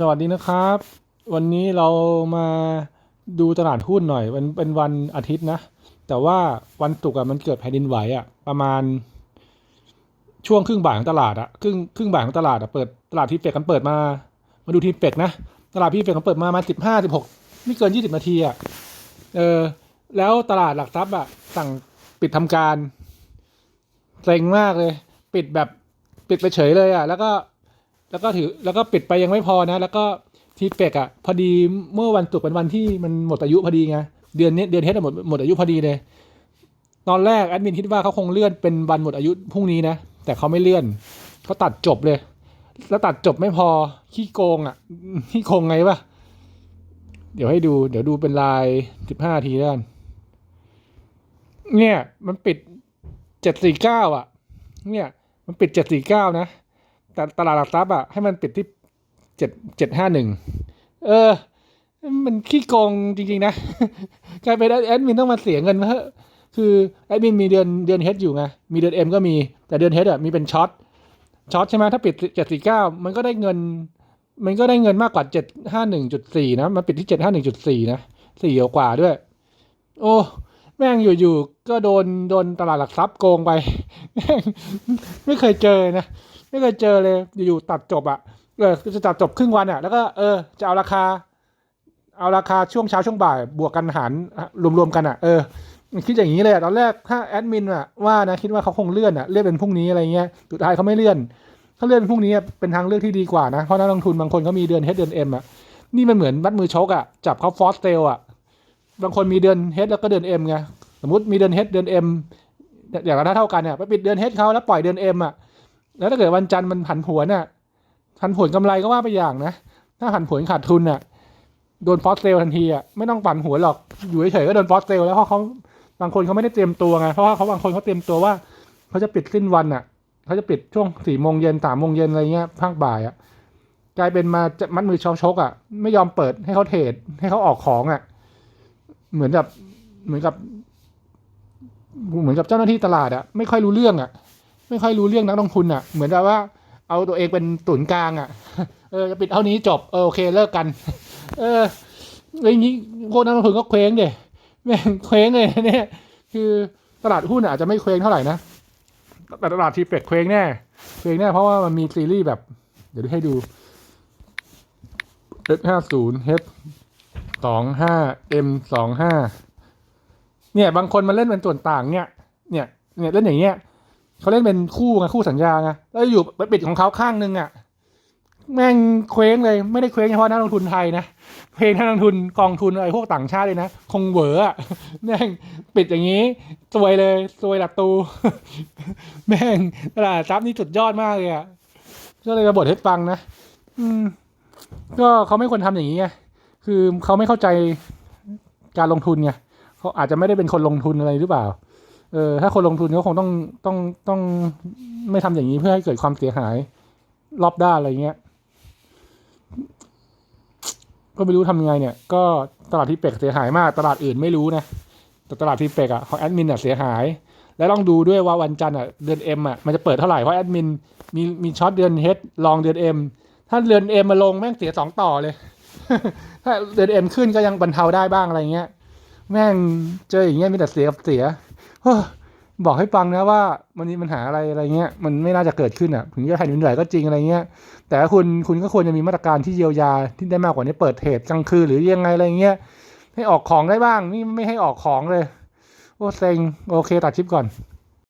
สวัสดีนะครับ วันนี้เรามาดูตลาดหุ้นหน่อยมันเป็นวันอาทิตย์นะ แต่ว่าวันศุกร์มันเกิดแผ่นดินไหวอะประมาณ ช่วงครึ่งบ่ายของตลาดอะครึ่งครึ่งบ่ายของตลาดอะเปิดตลาดทีเป็กกันเปิดมา มาดูทีเป็กนะ ตลาดที่เป็กกันเปิดมามาสิบห้าสิบหกไม่เกินยี่สิบนาทีอะเออแล้วตลาดหลักทรัพย์อะสั่งปิดทำการเซ็งมากเลย ปิดแบบปิดไปเฉยเลยอะแล้วก็ แล้วก็ถือแล้วก็ปิดไปยังไม่พอนะ แล้วก็ทีเป็กอะพอดีเมื่อวันศุกร์เป็นวันที่มันหมดอายุพอดีไงเดือนนี้เดือนเฮดหมดหมดอายุพอดีเลยตอนแรกแอดมินคิดว่าเขาคงเลื่อนเป็นวันหมดอายุพรุ่งนี้นะแต่เขาไม่เลื่อนเขาตัดจบเลย แล้วตัดจบไม่พอขี้โกงอะขี้โกงไงวะเดี๋ยวให้ดู เดี๋ยวดูเป็นลายสิบห้าทีแล้วกันเนี่ย มันปิดเจ็ดสี่เก้าอะ เนี่ย มันปิดเจ็ดสี่เก้านะ แต่ตลาดหลักทรัพย์อะให้มันปิดที่เจ็ดเจ็ดห้าหนึ่งเออ มันขี้โกงจริง ๆ นะกลายเป็นแอดมินต้องมาเสียเงินเพราะคือแอดมินมีเดือนเดือนเฮดอยู่ไงมีเดือนเอ็มก็มีแต่เดือนเฮดอะมีเป็นช็อตช็อตใช่ไหมถ้าปิดเจ็ดสี่เก้ามันก็ได้เงิน มันก็ได้เงินมากกว่าเจ็ดห้าหนึ่งจุดสี่นะมันปิดที่เจ็ดห้าหนึ่งจุดสี่นะสี่กว่าด้วย โอ้แม่งอยู่ๆก็โดนโดนตลาดหลักทรัพย์โกงไป ไม่เคยเจอนะ ไม่เคยเจอเลยอยู่ๆตัดจบอะเออจะตัดจบครึ่งวันอะแล้วก็เออจะเอาราคา เอาราคาช่วงเช้าช่วงบ่าย บวกกันหารรวมๆกันอะเออคิดอย่างนี้เลยอะตอนแรกถ้าแอดมินอะว่านะคิดว่าเขาคงเลื่อนอะเลื่อนเป็นพรุ่งนี้อะไรเงี้ยสุดท้ายเขาไม่เลื่อนเขาเลื่อนเป็นพรุ่งนี้เป็นทางเลือกที่ดีกว่านะเพราะนักลงทุนบางคนเขามีเดือนเฮดเดือนเอ็มอะนี่มันเหมือนมัดมือชกอะจับเขาฟอสเตลอะบางคนมีเดือนเฮดแล้วก็เดือนเอ็มไงสมมติมีเดือนเฮดเดือนเอ็มอย่างละเท่ากันเนี่ยไปปิดเดือนเฮดเขาแล้วปล่อยเดือนเอ็มอะ แล้วถ้าเกิดวันจันทร์มันผันผวนน่ะผันผวนกำไรก็ว่าไปอย่างนะ ถ้าผันผวนขาดทุนน่ะ โดนฟอสเซลทันทีอะไม่ต้องปั่นหัวหรอกอยู่เฉยๆก็โดนฟอสเซลแล้วเพราะเขาบางคนเขาไม่ได้เตรียมตัวไงเพราะว่าเขาบางคนเขาเตรียมตัวว่าเขาจะปิดสิ้นวันอะเขาจะปิดช่วงสี่โมงเย็นสามโมงเย็นอะไรเงี้ยภาคบ่ายอะกลายเป็นมาจะมัดมือชกชกอะ ไม่ยอมเปิดให้เขาเทรดให้เขาออกของอะ เหมือนกับเหมือนกับ เหมือนกับเจ้าหน้าที่ตลาดอะ ไม่ค่อยรู้เรื่องอะ ไม่ค่อยรู้เรื่องนักลงทุนอะ เหมือนกับว่า เอาตัวเองเป็นตุนกลางอะ เออจะปิดเท่านี้จบเออโอเคเลิกกัน เออแล้วอย่างนี้พวกนักลงทุนก็เคว้งเดแม่งเคว้งเลยเนี่ย คือตลาดหุ้นอาจจะไม่เคว้งเท่าไหร่นะแต่ตลาดทีเป็กเคว้งแน่เคว้งแน่เพราะว่ามันมีซีรีส์แบบ เดี๋ยวให้ดู H ห้าศูนย์ H สองห้า M สองห้าเนี่ย บางคนมันเล่นเป็นส่วนต่างเนี่ย เนี่ย เนี่ยเล่นอย่างเงี้ย เขาเล่นเป็นคู่ไงคู่สัญญาไงแล้วอยู่ไปปิดของเขาข้างนึงอะแม่งเคว้งเลยไม่ได้เคว้งเฉพาะนักลงทุนไทยนะเพลงนักลงทุนกองทุนอะไรพวกต่างชาติเลยนะ คงเหวออะแม่งปิดอย่างนี้ซวยเลยซวยหลักตู แม่งตลาดทรัพย์นี่สุดยอดมากเลยอะก็เลยมาบทให้ฟังนะอืม ก็เขาไม่ควรทำอย่างนี้ไงคือเขาไม่เข้าใจการลงทุนไงเขาอาจจะไม่ได้เป็นคนลงทุนอะไรหรือเปล่า เออถ้าคนลงทุนก็คงต้องต้องต้องไม่ทำอย่างนี้เพื่อให้เกิดความเสียหาย รอบด้านอะไรเงี้ย ก็ไม่รู้ทำยังไงเนี่ย ก็ตลาดที่เป็กเสียหายมาก ตลาดอื่นไม่รู้นะแต่ตลาดที่เป็กอะของแอดมินอะเสียหาย แล้วลองดูด้วยว่าวันจันทร์อะเดือนเอ็มอะมันจะเปิดเท่าไหร่เพราะแอดมินมีมีช็อตเดือนเฮดลองเดือนเอ็มถ้าเดือนเอ็มมาลงแม่งเสียสองต่อเลย ถ้าเดือนเอ็มขึ้นก็ยังบรรเทาได้บ้างอะไรเงี้ย แม่งเจออย่างเงี้ยมีแต่เสียกับเสีย บอกให้ฟังนะว่ามันมีปัญหาอะไรอะไรเงี้ยมันไม่น่าจะเกิดขึ้นอะถึงจะแผ่นดินไหวก็จริงอะไรเงี้ย แต่คุณคุณก็ควรจะมีมาตรการที่เยียวยาที่ได้มากกว่านี้เปิดเทรดกลางคืนหรือยังไงอะไรเงี้ยให้ออกของได้บ้างนี่ไม่ให้ออกของเลย โอ้เซ็งโอเคตัดชิปก่อน